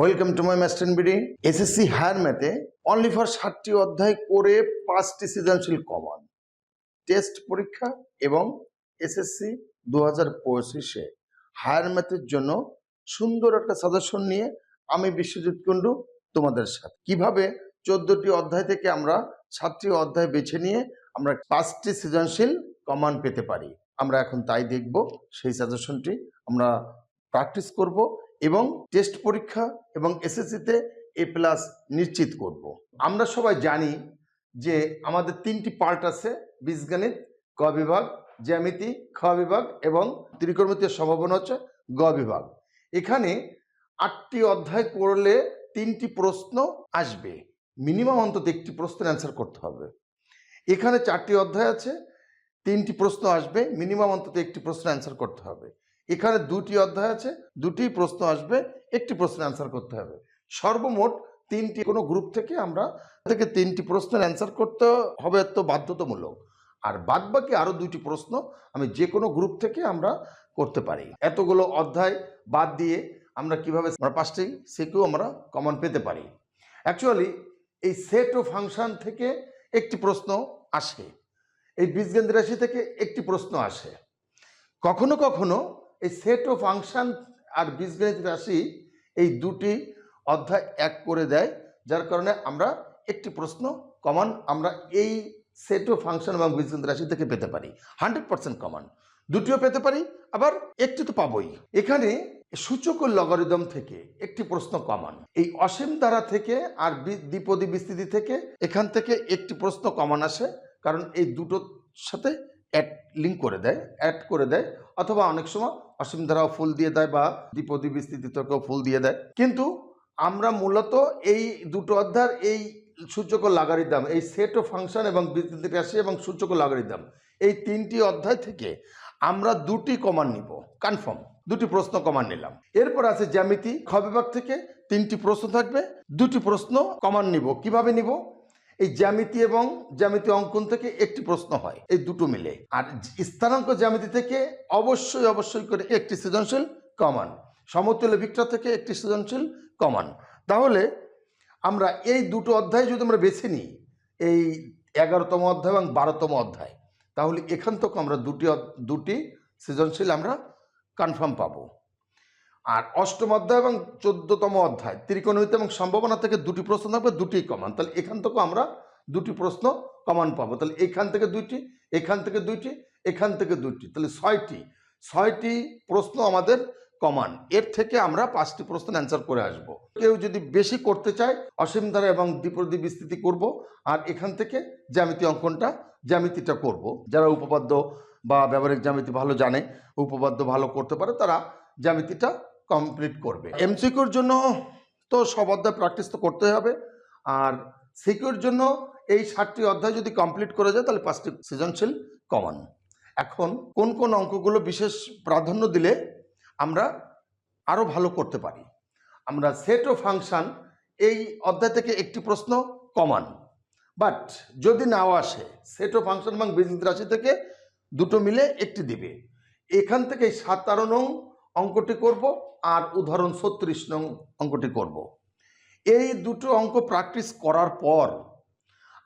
Welcome to my master BD SSC higher ম্যাথে only for ষাটটি অধ্যায় করে পাঁচটি সৃজনশীল কমন টেস্ট পরীক্ষা এবং এসএসসি দু হাজার পঁচিশে। হায়ার ম্যাথের জন্য সুন্দর একটা সাজেশন নিয়ে আমি বিশ্বজিৎ কুণ্ডু তোমাদের সাথে। কীভাবে চোদ্দটি অধ্যায় থেকে আমরা সাতটি অধ্যায় বেছে নিয়ে আমরা পাঁচটি সৃজনশীল কমান পেতে পারি? আমরা এখন তাই দেখব, সেই সাজেশনটি আমরা প্র্যাকটিস করব এবং টেস্ট পরীক্ষা এবং এসএসসিতে এ প্লাস নিশ্চিত করব। আমরা সবাই জানি যে আমাদের তিনটি পার্ট আছে, বীজগণিত, ক বিভাগ, জ্যামিতি, খ বিভাগ এবং ত্রিকোণমিতির সম্ভাবনা হচ্ছে গ বিভাগ। এখানে আটটি অধ্যায় করলে তিনটি প্রশ্ন আসবে। মিনিমাম অন্তত একটি প্রশ্নের অ্যান্সার করতে হবে। এখানে চারটি অধ্যায় আছে, তিনটি প্রশ্ন আসবে, মিনিমাম অন্তত একটি প্রশ্ন অ্যান্সার করতে হবে। এখানে দুটি অধ্যায় আছে, দুটি প্রশ্ন আসবে, একটি প্রশ্নের অ্যান্সার করতে হবে। সর্বমোট তিনটি কোনো গ্রুপ থেকে আমরা থেকে তিনটি প্রশ্নের অ্যান্সার করতে হবে তো বাধ্যতামূলক। আর বাদ বাকি আরও দুটি প্রশ্ন আমি যে কোনো গ্রুপ থেকে আমরা করতে পারি। এতগুলো অধ্যায় বাদ দিয়ে আমরা কীভাবে আমরা পাঁচটি সেকেও আমরা কমন পেতে পারি। অ্যাকচুয়ালি এই সেট ও ফাংশন থেকে একটি প্রশ্ন আসে। এই বীজগেন্দ্র রাশি থেকে একটি প্রশ্ন আসে। কখনো কখনো এই সেট ও ফাংশন আর বীজগণিত রাশি এই দুটি অধ্যায় এক করে দেয়, যার কারণে আমরা একটি প্রশ্ন কমন আমরা এই সেট ও ফাংশন এবং বীজগণিত রাশি থেকে পেতে পারি। হান্ড্রেড পার্সেন্ট কমন দুটিও পেতে পারি, আবার একটি তো পাবই। এখানে সূচক লগারিদম থেকে একটি প্রশ্ন কমন এই অসীম দ্বারা থেকে আর দ্বিপদী বিস্তৃতি থেকে এখান থেকে একটি প্রশ্ন কমন আসে, কারণ এই দুটোর সাথে অ্যাড লিঙ্ক করে দেয় অ্যাড করে দেয়, অথবা অনেক সময় অসীম ধারাও ফুল দিয়ে দেয় বা দ্বিপদী বিস্তৃতি থেকেও ফুল দিয়ে দেয়। কিন্তু আমরা মূলত এই দুটো অধ্যায় এই সূচক লাগারিদম এই সেট ও ফাংশন এবং বিস্তৃতি রাশি এবং সূচক লাগারিদম এই তিনটি অধ্যায় থেকে আমরা দুটি কমান নিব কনফার্ম দুটি প্রশ্ন কমান নিলাম। এরপর আছে জ্যামিতি, খ বিভাগ থেকে তিনটি প্রশ্ন থাকবে, দুটি প্রশ্ন কমান নিব। কীভাবে নিব? এই জ্যামিতি এবং জ্যামিতি অঙ্কন থেকে একটি প্রশ্ন হয়, এই দুটো মিলে। আর স্থানাঙ্ক জ্যামিতি থেকে অবশ্যই অবশ্যই করে একটি সৃজনশীল কমান। সমতুল্য ভিক্টর থেকে একটি সৃজনশীল কমান। তাহলে আমরা এই দুটো অধ্যায় যদি আমরা বেছে নিই, এই এগারোতম অধ্যায় এবং বারোতম অধ্যায়, তাহলে এখান থেকে আমরা দুটি দুটি সৃজনশীল আমরা কনফার্ম পাবো। আর অষ্টম অধ্যায় এবং চোদ্দতম অধ্যায়, ত্রিকোণমিতি এবং সম্ভাবনা থেকে দুটি প্রশ্ন থাকবে দুটি কমান তাহলে এখান থেকেও আমরা দুটি প্রশ্ন কমান পাবো। তাহলে এখান থেকে দুইটি, এখান থেকে দুইটি, এখান থেকে দুইটি। তাহলে ছয়টি ছয়টি প্রশ্ন আমাদের কমান এর থেকে আমরা পাঁচটি প্রশ্ন অ্যান্সার করে আসব। কেউ যদি বেশি করতে চায়, অসীম ধারা এবং দ্বিপ্রদী বিস্তৃতি করব, আর এখান থেকে জ্যামিতি অঙ্কনটা, জ্যামিতিটা করব। যারা উপপাদ্য বা ব্যবহারিক জ্যামিতি ভালো জানে, উপপাদ্য ভালো করতে পারে, তারা জ্যামিতিটা কমপ্লিট করবে। এমসিকিউর জন্য তো সব অধ্যায় প্র্যাকটিস তো করতে হবে। আর সিকিউর জন্য এই ষাটটি অধ্যায় যদি কমপ্লিট করে যায় তাহলে পাঁচটি সৃজনশীল কমন এখন কোন কোন অঙ্কগুলো বিশেষ প্রাধান্য দিলে আমরা আরও ভালো করতে পারি? আমরা সেট ও ফাংশন এই অধ্যায় থেকে একটি প্রশ্ন কমান বাট যদি নাও আসে সেট ও ফাংশন এবং বীজগণিত রাশি থেকে দুটো মিলে একটি দিবে। এখান থেকে সাতারো নং অঙ্কটি করব আর উদাহরণ ছত্রিশ নং অঙ্কটি করব। এই দুটো অঙ্ক প্র্যাকটিস করার পর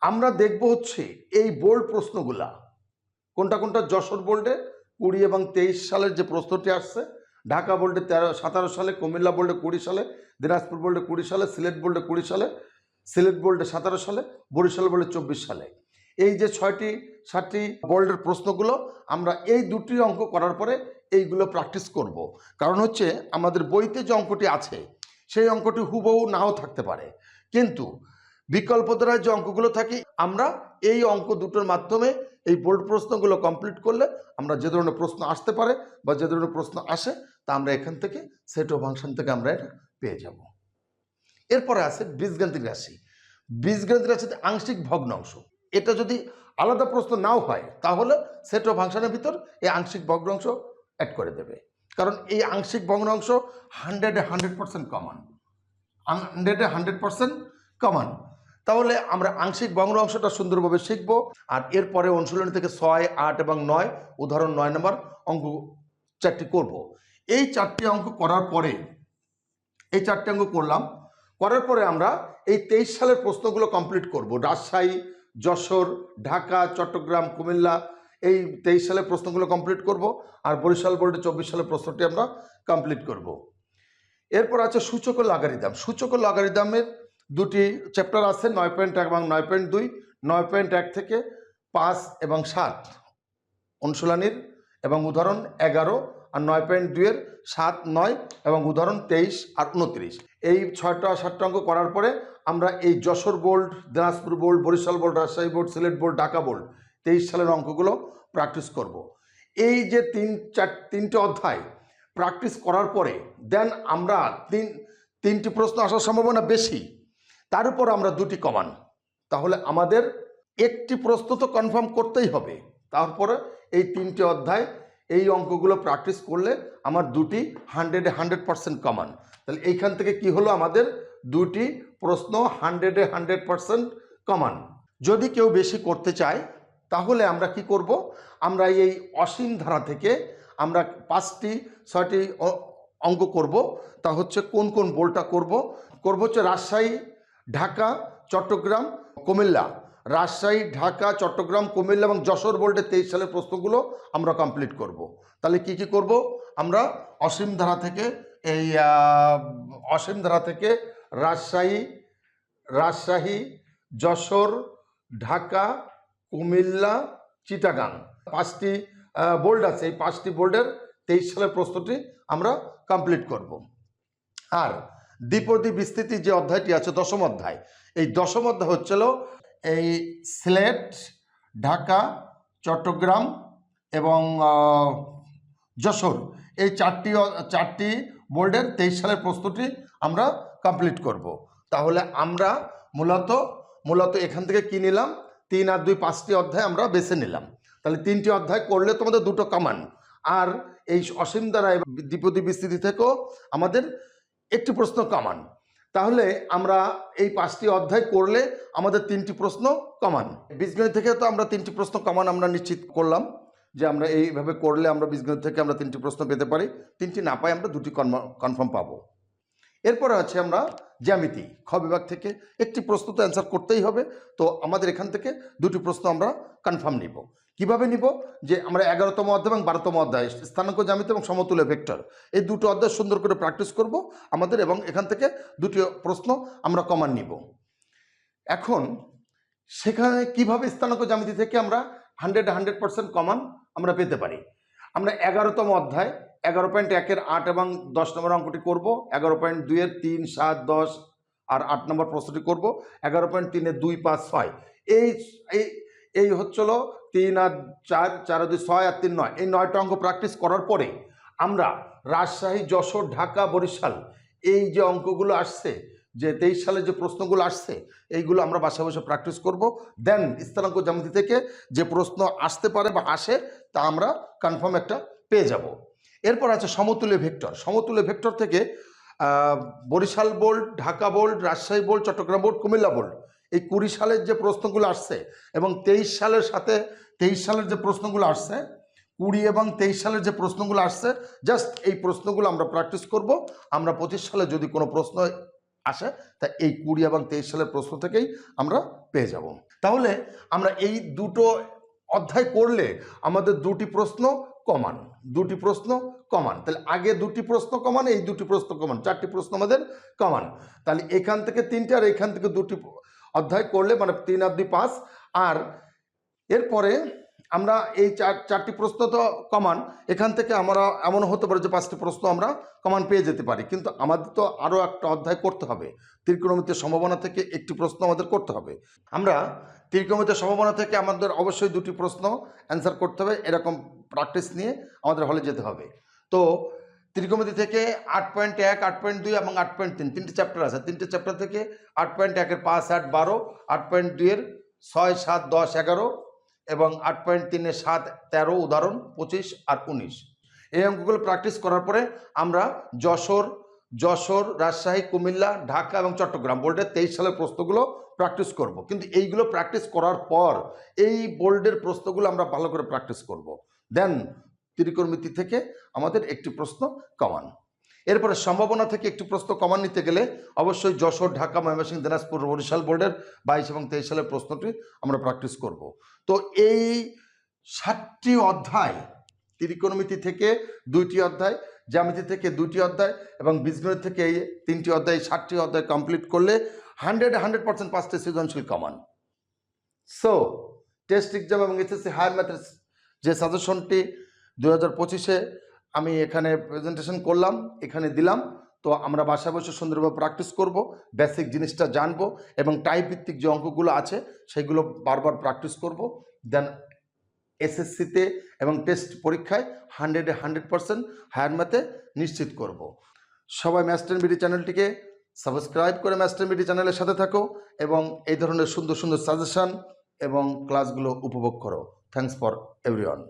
আমরা দেখব হচ্ছে এই বোল্ড প্রশ্নগুলা। কোনটা কোনটা যশোর বোল্ডে কুড়ি এবং তেইশ সালের যে প্রশ্নটি আসছে, ঢাকা বোল্ডে তেরো, সতেরো সালে, কুমিল্লা বোল্ডে কুড়ি সালে, দিনাজপুর বোল্ডে কুড়ি সালে, সিলেট বোল্ডে কুড়ি সালে, সিলেট বোল্ডে সতেরো সালে, বরিশাল বোল্ডে চব্বিশ সালে। এই যে ছয়টি, সাতটি বোল্ডের প্রশ্নগুলো আমরা এই দুটি অঙ্ক করার পরে এইগুলো প্র্যাকটিস করব। কারণ হচ্ছে আমাদের বইতে যে অঙ্কটি আছে, সেই অঙ্কটি হুবহু নাও থাকতে পারে। কিন্তু বিকল্প দ্বারা যে অঙ্কগুলো থাকে, আমরা এই অঙ্ক দুটোর মাধ্যমে এই বোর্ড প্রশ্নগুলো কমপ্লিট করলে আমরা যে ধরনের প্রশ্ন আসতে পারে বা যে ধরনের প্রশ্ন আসে, তা আমরা এখান থেকে সেট ও ফাংশন থেকে আমরা এটা পেয়ে যাব। এরপরে আছে বীজগান্তিক রাশি। বীজগান্তিক রাশিতে আংশিক ভগ্নাংশ এটা যদি আলাদা প্রশ্ন নাও হয়, তাহলে সেট ও ফাংশনের ভিতর এই আংশিক ভগ্নাংশ অ্যাড করে দেবে। কারণ এই আংশিক ভগ্নাংশ হান্ড্রেডে হান্ড্রেড পার্সেন্ট কমন হান্ড্রেডে হান্ড্রেড পার্সেন্ট কমন তাহলে আমরা আংশিক ভগ্নাংশটা সুন্দরভাবে শিখব, আর এরপরে অনুশীলনী থেকে ছয়, আট এবং নয়, উদাহরণ নয় নম্বর অঙ্ক চারটি করব। এই চারটি অঙ্ক করার পরে, এই চারটি অঙ্ক করলাম, করার পরে আমরা এই তেইশ সালের প্রশ্নগুলো কমপ্লিট করব। রাজশাহী, যশোর, ঢাকা, চট্টগ্রাম, কুমিল্লা এই তেইশ সালের প্রশ্নগুলো কমপ্লিট করব আর বরিশাল বোর্ডে চব্বিশ সালের প্রশ্নটি আমরা কমপ্লিট করব। এরপর আছে সূচক ও লাগারিদাম সূচক ও লাগারি লাগারিদামের দুটি চ্যাপ্টার আছে, নয় পয়েন্ট এক এবং নয় পয়েন্ট দুই, নয় পয়েন্ট এক থেকে পাঁচ এবং সাত অনুশীলনীর এবং উদাহরণ এগারো আর নয় পয়েন্ট দুইয়ের সাত, নয় এবং উদাহরণ তেইশ আর উনত্রিশ এই ছয়টা সাতটা অঙ্ক করার পরে আমরা এই Jessore board, Dinajpur board, Barishal board, Rajshahi board, Sylhet board, Dhaka board তেইশ সালের অঙ্কগুলো প্র্যাকটিস করব। এই যে তিন, চার, তিনটে অধ্যায় প্র্যাকটিস করার পরে দেন আমরা তিন, তিনটি প্রশ্ন আসার সম্ভাবনা বেশি। তার উপর আমরা দুটি কমান। তাহলে আমাদের একটি প্রশ্ন তো কনফার্ম করতেই হবে। তারপরে এই তিনটে অধ্যায়, এই অঙ্কগুলো প্র্যাকটিস করলে আমার দুটি হান্ড্রেডে হান্ড্রেড পার্সেন্ট কমান। তাহলে এইখান থেকে কি হলো আমাদের? দুটি প্রশ্ন হান্ড্রেডে হান্ড্রেড পার্সেন্ট কমান। যদি কেউ বেশি করতে চায় তাহলে আমরা কি করব? আমরা এই অসীম ধারা থেকে আমরা পাঁচটি, ছয়টি অঙ্ক করব। তা হচ্ছে কোন কোন বোলটা করব? করব হচ্ছে রাজশাহী, ঢাকা, চট্টগ্রাম, কুমিল্লা। রাজশাহী, ঢাকা, চট্টগ্রাম, কুমিল্লা এবং যশোর বোর্ডে তেইশ সালের প্রশ্নগুলো আমরা কমপ্লিট করব। তাহলে কি কি করব? আমরা অসীম ধারা থেকে এই অসীম ধারা থেকে রাজশাহী রাজশাহী, যশোর, ঢাকা কুমিল্লা, চিটাগাং। পাঁচটি বোর্ড আছে। এই পাঁচটি বোর্ডের তেইশ সালের প্রশ্নটি আমরা কমপ্লিট করব। আর দ্বিপদী বিস্তৃতি যে অধ্যায়টি আছে, দশম অধ্যায়, এই দশম অধ্যায় হচ্ছিল এই সিলেট, ঢাকা, চট্টগ্রাম এবং যশোর। এই চারটি চারটি বোর্ডের তেইশ সালের প্রস্তুতি আমরা কমপ্লিট করব। তাহলে আমরা মূলত মূলত এখান থেকে কি নিলাম? তিন আর দুই পাঁচটি অধ্যায় আমরা বেছে নিলাম। তাহলে তিনটি অধ্যায় করলে তোমাদের দুটো কমান আর এই অসীম দ্বারা দ্বিপদী বিস্তৃতি থেকেও আমাদের একটি প্রশ্ন কমান তাহলে আমরা এই পাঁচটি অধ্যায় করলে আমাদের তিনটি প্রশ্ন কমান বীজগণিত থেকে তো আমরা তিনটি প্রশ্ন কমান আমরা নিশ্চিত করলাম যে আমরা এইভাবে করলে আমরা বীজগণিত থেকে আমরা তিনটি প্রশ্ন পেতে পারি। তিনটি না পাই আমরা দুটি কনফার্ম পাবো। এরপরে আছে আমরা জ্যামিতি, খ বিভাগ থেকে একটি প্রশ্ন তো অ্যান্সার করতেই হবে। তো আমাদের এখান থেকে দুটি প্রশ্ন আমরা কনফার্ম নিব। কীভাবে নিব? যে আমরা এগারোতম অধ্যায় এবং বারোতম অধ্যায়, স্থানাঙ্ক জ্যামিতি এবং সমতুল্য ভেক্টর, এই দুটো অধ্যায় সুন্দর করে প্র্যাকটিস করব আমাদের এবং এখান থেকে দুটি প্রশ্ন আমরা কমান নিব। এখন সেখানে কীভাবে স্থানাঙ্ক জ্যামিতি থেকে আমরা হান্ড্রেড হান্ড্রেড পার্সেন্ট কমান আমরা পেতে পারি? আমরা এগারোতম অধ্যায় এগারো পয়েন্ট একের আট এবং দশ নম্বর অঙ্কটি করব। এগারো পয়েন্ট দুইয়ের তিন, সাত, দশ আর আট নম্বর প্রশ্নটি করব। এগারো পয়েন্ট তিনের দুই, পাঁচ, ছয়। এই এই হচ্ছিল তিন আর চার চার দুই, ছয় আর তিন, নয়। এই নয়টা অঙ্ক প্র্যাকটিস করার পরে আমরা রাজশাহী, যশোর, ঢাকা, বরিশাল এই যে অঙ্কগুলো আসছে, যে তেইশ সালে যে প্রশ্নগুলো আসছে, এইগুলো আমরা বাসা বসে প্র্যাকটিস করব। দেন স্থানাঙ্ক জ্যামিতি থেকে যে প্রশ্ন আসতে পারে বা আসে তা আমরা কনফার্ম একটা পেয়ে যাব। এরপর আছে সমতুল্য ভেক্টর। সমতুল্য ভেক্টর থেকে Barishal board Dhaka board Rajshahi board Chattogram board Comilla board এই কুড়ি সালের যে প্রশ্নগুলো আসছে এবং তেইশ সালের সাথে, তেইশ সালের যে প্রশ্নগুলো আসছে, কুড়ি এবং তেইশ সালের যে প্রশ্নগুলো আসছে, জাস্ট এই প্রশ্নগুলো আমরা প্র্যাকটিস করব। আমরা পঁচিশ সালে যদি কোনো প্রশ্ন আসে, তা এই কুড়ি এবং তেইশ সালের প্রশ্ন থেকেই আমরা পেয়ে যাব। তাহলে আমরা এই দুটো অধ্যায় করলে আমাদের দুটি প্রশ্ন কমান, দুটি প্রশ্ন কমান। তাহলে আগে দুটি প্রশ্ন কমান, এই দুটি প্রশ্ন কমান, চারটি প্রশ্ন আমাদের কমান। তাহলে এখান থেকে তিনটে আর এখান থেকে দুটি অধ্যায় করলে মানে তিন আর দুই পাঁচ। আর এরপরে আমরা এই চার, চারটি প্রশ্ন তো কমান, এখান থেকে আমরা এমন হতে পারে যে পাঁচটি প্রশ্ন আমরা কমান পেয়ে যেতে পারি। কিন্তু আমাদের তো আরও একটা অধ্যায় করতে হবে। ত্রিকোণমিতির সম্ভাবনা থেকে একটি প্রশ্ন আমাদের করতে হবে। আমরা ত্রিকোণমিতির সম্ভাবনা থেকে আমাদের অবশ্যই দুটি প্রশ্ন অ্যান্সার করতে হবে। এরকম প্র্যাকটিস নিয়ে আমাদের হলে যেতে হবে। তো ত্রিকোণমিতি থেকে আট পয়েন্ট এক, আট পয়েন্ট দুই এবং আট পয়েন্ট তিন, তিনটে চ্যাপ্টার আছে। তিনটে চ্যাপ্টার থেকে আট পয়েন্ট একের পাঁচ, আট, বারো, আট পয়েন্ট দুইয়ের ছয়, সাত, দশ, এগারো এবং আট পয়েন্ট তিনের সাত, তেরো, উদাহরণ, পঁচিশ আর উনিশ। এই অঙ্কগুলো প্র্যাকটিস করার পরে আমরা যশোর যশোর, রাজশাহী, কুমিল্লা, ঢাকা এবং চট্টগ্রাম বোর্ডের তেইশ সালের প্রশ্নগুলো প্র্যাকটিস করব। কিন্তু এইগুলো প্র্যাকটিস করার পর এই বোর্ডের প্রশ্নগুলো আমরা ভালো করে প্র্যাকটিস করব। দেন ত্রিকোণমিতি থেকে আমাদের একটি প্রশ্ন কমান এরপরে সম্ভাবনা থেকে একটি প্রশ্ন কমান নিতে গেলে অবশ্যই যশোর, ঢাকা, ময়মনসিংহ, দিনাজপুর, বরিশাল বোর্ডের বাইশ এবং তেইশ সালের প্রশ্নটি আমরা প্র্যাকটিস করব। তো এই ষাটটি অধ্যায় ত্রিকোণমিতি থেকে দুইটি অধ্যায় জ্যামিতি থেকে দুটি অধ্যায় এবং বীজগণিত থেকে এই তিনটি অধ্যায় ষাটটি অধ্যায় কমপ্লিট করলে হান্ড্রেড হান্ড্রেড পার্সেন্ট পাঁচটি সৃজনশীল কমান সো টেস্ট এক্সাম এবং এসএসসি হায়ার ম্যাথের যে সাজেশনটি দু হাজার পঁচিশে আমি এখানে প্রেজেন্টেশন করলাম, এখানে দিলাম, তো আমরা বাসায় বসে সুন্দরভাবে প্র্যাকটিস করব বেসিক জিনিসটা জানব এবং টাইপ ভিত্তিক যে অঙ্কগুলো আছে, সেগুলো বারবার প্র্যাকটিস করব। দেন এসএসসিতে এবং টেস্ট পরীক্ষায় হান্ড্রেডে হান্ড্রেড পারসেন্ট হায়ার ম্যাথে নিশ্চিত করব। সবাই ম্যাস্টার বিডি চ্যানেলটিকে সাবস্ক্রাইব করে ম্যাস্টার বিডি চ্যানেলের সাথে থাকো এবং এই ধরনের সুন্দর সুন্দর সাজেশান এবং ক্লাসগুলো উপভোগ করো। Thanks for everyone